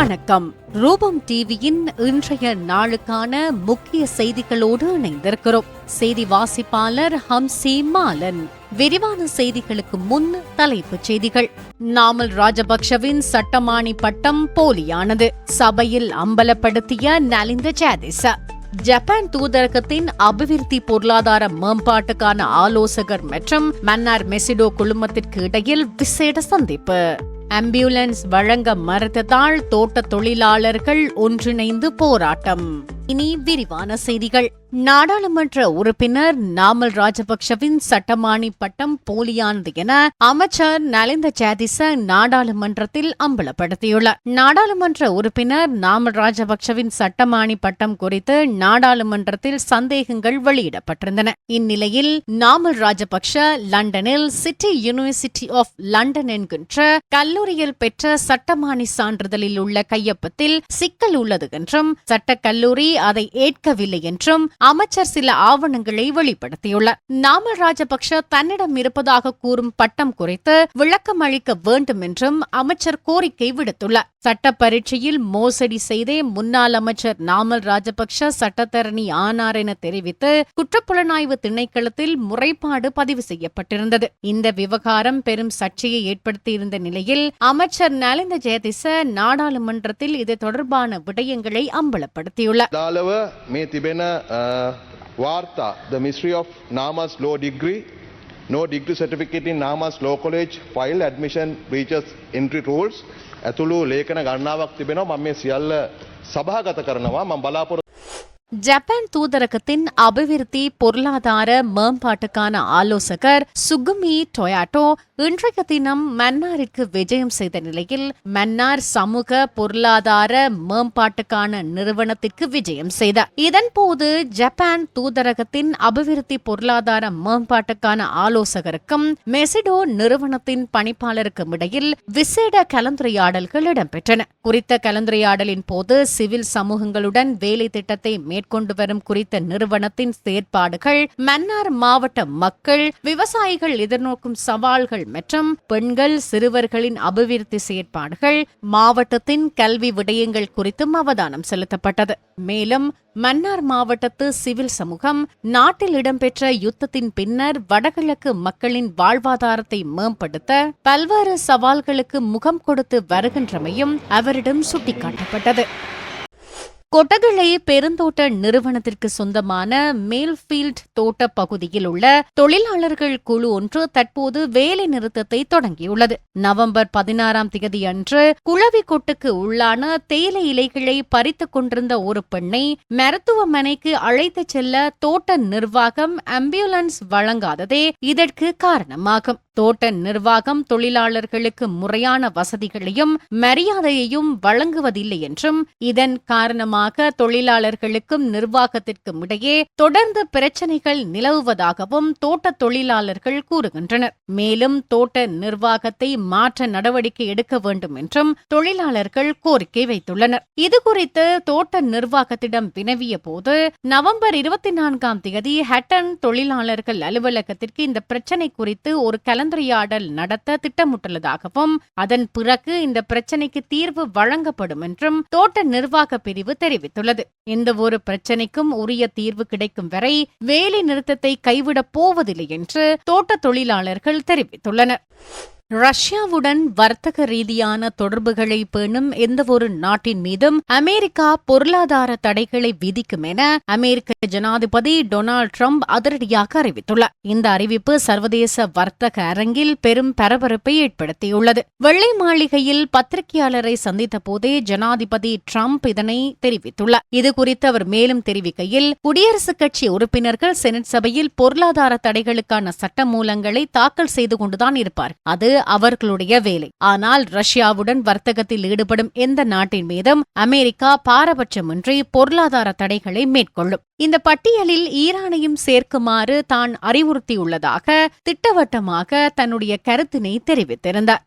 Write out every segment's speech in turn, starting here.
வணக்கம். ரூபம் டிவியின் இன்றைய நாளுக்கான முக்கிய செய்திகளோடு இணைந்திருக்கிறோம். செய்தி வாசிப்பாளர் ஹம்சி மாலன். விரிவான செய்திகளுக்கு முன் தலைப்புச் செய்திகள். நாமல் ராஜபக்ஷவின் சட்டமானி பட்டம் போலியானது. சபையில் அம்பலப்படுத்திய நலிந்த ஜாதிச. ஜப்பான் தூதரகத்தின் அபிவிருத்தி பொருளாதார மேம்பாட்டுக்கான ஆலோசகர் மற்றும் மன்னார் மெசிடோ குழுமத்திற்கு இடையில் விசேட சந்திப்பு. ஆம்புலன்ஸ் வழங்க மறுத்ததால் தோட்ட தொழிலாளர்கள் ஒன்றிணைந்து போராட்டம். இனி விரிவான செய்திகள். நாடாளுமன்ற உறுப்பினர் நாமல் ராஜபக்ஷவின் சட்டமானி பட்டம் போலியானது என அமைச்சர் நலிந்த ஜாதிச நாடாளுமன்றத்தில் அம்பலப்படுத்தியுள்ளார். நாடாளுமன்ற உறுப்பினர் நாமல் ராஜபக்சவின் சட்டமானி பட்டம் குறித்து நாடாளுமன்றத்தில் சந்தேகங்கள் வெளியிடப்பட்டிருந்தன. இந்நிலையில் நாமல் ராஜபக்ஷ லண்டனில் சிட்டி யூனிவர்சிட்டி ஆஃப் லண்டன் என்கின்ற கல்லூரியில் பெற்ற சட்டமானி சான்றிதழில் உள்ள கையொப்பத்தில் சிக்கல் உள்ளது என்றும் சட்டக்கல்லூரி அதை ஏற்கவில்லை என்றும் அமைச்சர் சில ஆவணங்களை வெளிப்படுத்தியுள்ளார். நாமல் ராஜபக்ஷ தன்னிடம் இருப்பதாக கூறும் பட்டம் குறித்து விளக்கம் அளிக்க வேண்டும் என்றும் அமைச்சர் கோரிக்கை விடுத்துள்ளார். சட்ட பரீட்சையில் மோசடி செய்தே முன்னாள் அமைச்சர் நாமல் ராஜபக்ஷ சட்டத்தரணி ஆனார் என தெரிவித்து குற்றப்புலனாய்வு திணைக்களத்தில் முறைப்பாடு பதிவு செய்யப்பட்டிருந்தது இந்த விவகாரம் பெரும் சர்ச்சையை ஏற்படுத்தியிருந்த நிலையில் அமைச்சர் நலிந்த ஜெயதிச நாடாளுமன்றத்தில் இது தொடர்பான விடயங்களை அம்பலப்படுத்தியுள்ளார் No degree certificate in Nama's Law College file admission breaches entry rules. ඇතුළු ලේඛන ගණනාවක් තිබෙනවා. මම මේ සියල්ල සභාගත කරනවා. මම බලාපොරොත්තු ஜப்பான் தூதரகத்தின் அபிவிருத்தி பொருளாதார மேம்பாட்டுக்கான ஆலோசகர் சுகுமி டொயாட்டோ இன்றைய தினம் மன்னாரிற்கு விஜயம் செய்த நிலையில் மன்னார் சமூக பொருளாதார மேம்பாட்டுக்கான நிறுவனத்திற்கு விஜயம் செய்தார். இதன்போது ஜப்பான் தூதரகத்தின் அபிவிருத்தி பொருளாதார மேம்பாட்டுக்கான ஆலோசகருக்கும் மெசிடோ நிறுவனத்தின் பணிப்பாளருக்கும் இடையில் விசேட கலந்துரையாடல்கள் இடம்பெற்றன. குறித்த கலந்துரையாடலின் போது சிவில் சமூகங்களுடன் வேலை திட்டத்தை மேற்கொண்டு வரும் குறித்த நிறுவனத்தின் செயற்பாடுகள் மன்னார் மாவட்ட மக்கள் விவசாயிகள் எதிர்நோக்கும் சவால்கள் மற்றும் பெண்கள் சிறுவர்களின் அபிவிருத்தி செயற்பாடுகள் மாவட்டத்தின் கல்வி விடயங்கள் குறித்தும் அவதானம் செலுத்தப்பட்டது. மேலும் மன்னார் மாவட்டத்து சிவில் சமூகம் நாட்டில் இடம்பெற்ற யுத்தத்தின் பின்னர் வடகிழக்கு மக்களின் வாழ்வாதாரத்தை மேம்படுத்த பல்வேறு சவால்களுக்கு முகம் கொடுத்து வருகின்றமையும் அவரிடம் சுட்டிக்காட்டப்பட்டது. கொட்டகலை பெருந்தோட்ட நிறுவனத்திற்கு சொந்தமான மேல்ஃபீல்ட் தோட்ட பகுதியில் உள்ள தொழிலாளர்கள் குழு ஒன்று தற்போது வேலை நிறுத்தத்தை தொடங்கியுள்ளது. நவம்பர் பதினாறாம் தேதி அன்று குழவி கொட்டுக்கு உள்ளான தேயிலை இலைகளை பறித்துக் கொண்டிருந்த ஒரு பெண்ணை மருத்துவமனைக்கு அழைத்துச் செல்ல தோட்ட நிர்வாகம் ஆம்புலன்ஸ் வழங்காததே இதற்கு காரணமாகும். தோட்ட நிர்வாகம் தொழிலாளர்களுக்கு முறையான வசதிகளையும் மரியாதையையும் வழங்குவதில்லை என்றும் இதன் காரணமாக தொழிலாளர்களுக்கும் நிர்வாகத்திற்கும் இடையே தொடர்ந்து பிரச்சனைகள் நிலவுவதாகவும் தோட்ட தொழிலாளர்கள் கூறுகின்றனர். மேலும் தோட்ட நிர்வாகத்தை மாற்ற நடவடிக்கை எடுக்க வேண்டும் என்றும் தொழிலாளர்கள் கோரிக்கை வைத்துள்ளனர். இதுகுறித்து தோட்ட நிர்வாகத்திடம் வினவிய போது நவம்பர் இருபத்தி நான்காம் தேதி ஹட்டன் தொழிலாளர்கள் அலுவலகத்திற்கு இந்த பிரச்சனை குறித்து ஒரு கலந்து கலந்துரையாடல் நடத்த திட்டமிட்டுள்ளதாகவும் அதன் பிறகு இந்த பிரச்சனைக்கு தீர்வு வழங்கப்படும் என்றும் தோட்ட நிர்வாக பிரிவு தெரிவித்துள்ளது. எந்த ஒரு பிரச்சனைக்கும் உரிய தீர்வு கிடைக்கும் வரை வேலை நிறுத்தத்தை கைவிடப் போவதில்லை என்று தோட்ட தொழிலாளர்கள் தெரிவித்துள்ளனர். ரஷ்யாவுடன் வர்த்தக ரீதியான தொடர்புகளை பேணும் எந்தவொரு நாட்டின் மீதும் அமெரிக்கா பொருளாதார தடைகளை விதிக்கும் என அமெரிக்க ஜனாதிபதி டொனால்டு ட்ரம்ப் அதிரடியாக அறிவித்துள்ளார். இந்த அறிவிப்பு சர்வதேச வர்த்தக அரங்கில் பெரும் பரபரப்பை ஏற்படுத்தியுள்ளது. வெள்ளை மாளிகையில் பத்திரிகையாளரை சந்தித்த போதே ஜனாதிபதி ட்ரம்ப் இதனை தெரிவித்துள்ளார். இதுகுறித்து அவர் மேலும் தெரிவிக்கையில் குடியரசுக் கட்சி உறுப்பினர்கள் செனட் சபையில் பொருளாதார தடைகளுக்கான சட்ட மூலங்களை தாக்கல் செய்து கொண்டுதான் இருப்பார் அது அவர்களுடைய வேலை. ஆனால் ரஷ்யாவுடன் வர்த்தகத்தில் ஈடுபடும் எந்த நாட்டின் மீதும் அமெரிக்கா பாரபட்சமின்றி பொருளாதார தடைகளை மேற்கொள்ளும். இந்த பட்டியலில் ஈரானையும் சேர்க்குமாறு தான் அறிவுறுத்தியுள்ளதாக திட்டவட்டமாக தன்னுடைய கருத்தினை தெரிவித்திருந்தார்.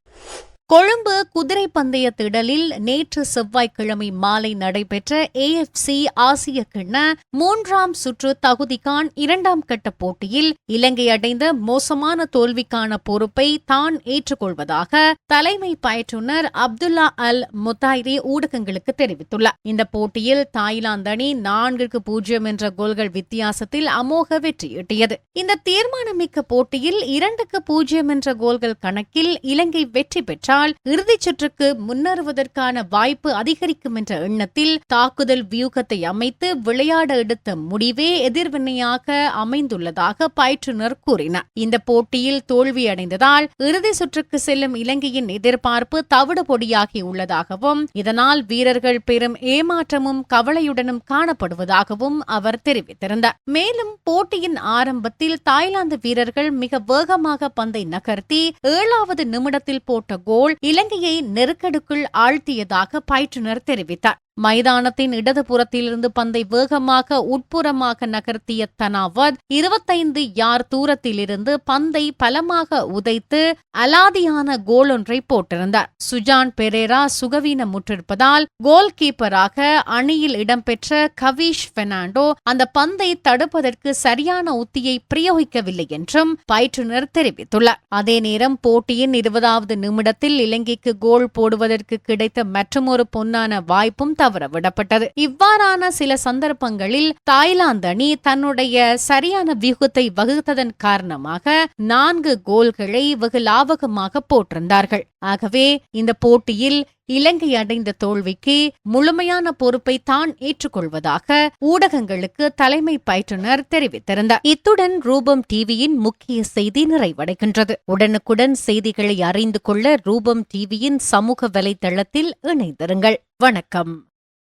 கொழும்பு குதிரை பந்தய திடலில் நேற்று செவ்வாய்க்கிழமை மாலை நடைபெற்ற ஏஎஃப்சி ஆசிய கிண்ண மூன்றாம் சுற்று தகுதிக்கான் இரண்டாம் கட்ட போட்டியில் இலங்கை அடைந்த மோசமான தோல்விக்கான பொறுப்பை தான் ஏற்றுக்கொள்வதாக தலைமை பயிற்றுனர் அப்துல்லா அல் முத்தாயிரி ஊடகங்களுக்கு தெரிவித்துள்ளார். இந்த போட்டியில் தாய்லாந்து அணி நான்கிற்கு பூஜ்ஜியம் என்ற கோல்கள் வித்தியாசத்தில் அமோக வெற்றியீட்டியது இந்த தீர்மானமிக்க போட்டியில் இரண்டுக்கு பூஜ்ஜியம் என்ற கோல்கள் கணக்கில் இலங்கை வெற்றி பெற்றார். பெற்றால் இறுதிச் சுற்றுக்கு முன்னேறுவதற்கான வாய்ப்பு அதிகரிக்கும் என்ற எண்ணத்தில் தாக்குதல் வியூகத்தை அமைத்து விளையாட எடுத்த முடிவே எதிர்வினையாக அமைந்துள்ளதாக பயிற்றுனர் கூறினார். இந்த போட்டியில் தோல்வியடைந்ததால் இறுதி சுற்றுக்கு செல்லும் இலங்கையின் எதிர்பார்ப்பு தவிடு பொடியாகி உள்ளதாகவும் இதனால் வீரர்கள் பெரும் ஏமாற்றமும் கவலையுடனும் காணப்படுவதாகவும் அவர் தெரிவித்திருந்தார். மேலும் போட்டியின் ஆரம்பத்தில் தாய்லாந்து வீரர்கள் மிக வேகமாக பந்தை நகர்த்தி ஏழாவது நிமிடத்தில் போட்ட கோல் இலங்கையை நெருக்கடுக்குள் ஆழ்த்தியதாக பயிற்றுனர் தெரிவித்தார். மைதானத்தின் இடதுபுறத்திலிருந்து பந்தை வேகமாக உட்புறமாக நகர்த்திய தனாவத் இருபத்தைந்து யார் தூரத்திலிருந்து பந்தை பலமாக உதைத்து அலாதியான கோல் ஒன்றை போட்டிருந்தார். சுஜான் பெரேரா சுகவீனமுற்றிருப்பதால் கோல் கீப்பராக அணியில் இடம்பெற்ற கவிஷ் பெர்னாண்டோ அந்த பந்தை தடுப்பதற்கு சரியான உத்தியை பிரயோகிக்கவில்லை என்றும் பயிற்றுனர் தெரிவித்துள்ளார். அதே நேரம் போட்டியின் இருபதாவது நிமிடத்தில் இலங்கைக்கு கோல் போடுவதற்கு கிடைத்த மற்றொரு பொன்னான வாய்ப்பும் தவறவிடப்பட்டது இவ்வாறான சில சந்தர்ப்பங்களில் தாய்லாந்து அணி தன்னுடைய சரியான வியூகத்தை வகுத்ததன் காரணமாக நான்கு கோல்களை வெகு லாபகமாக போட்டிருந்தார்கள். ஆகவே இந்த போட்டியில் இலங்கை அடைந்த தோல்விக்கு முழுமையான பொறுப்பை தான் ஏற்றுக்கொள்வதாக ஊடகங்களுக்கு தலைமை பயிற்றுனர் தெரிவித்திருந்தார். இத்துடன் ரூபம் டிவியின் முக்கிய செய்தி நிறைவடைகின்றது. உடனுக்குடன் செய்திகளை அறிந்து கொள்ள ரூபம் டிவியின் சமூக வலைதளத்தில் இணைந்திருங்கள். வணக்கம்.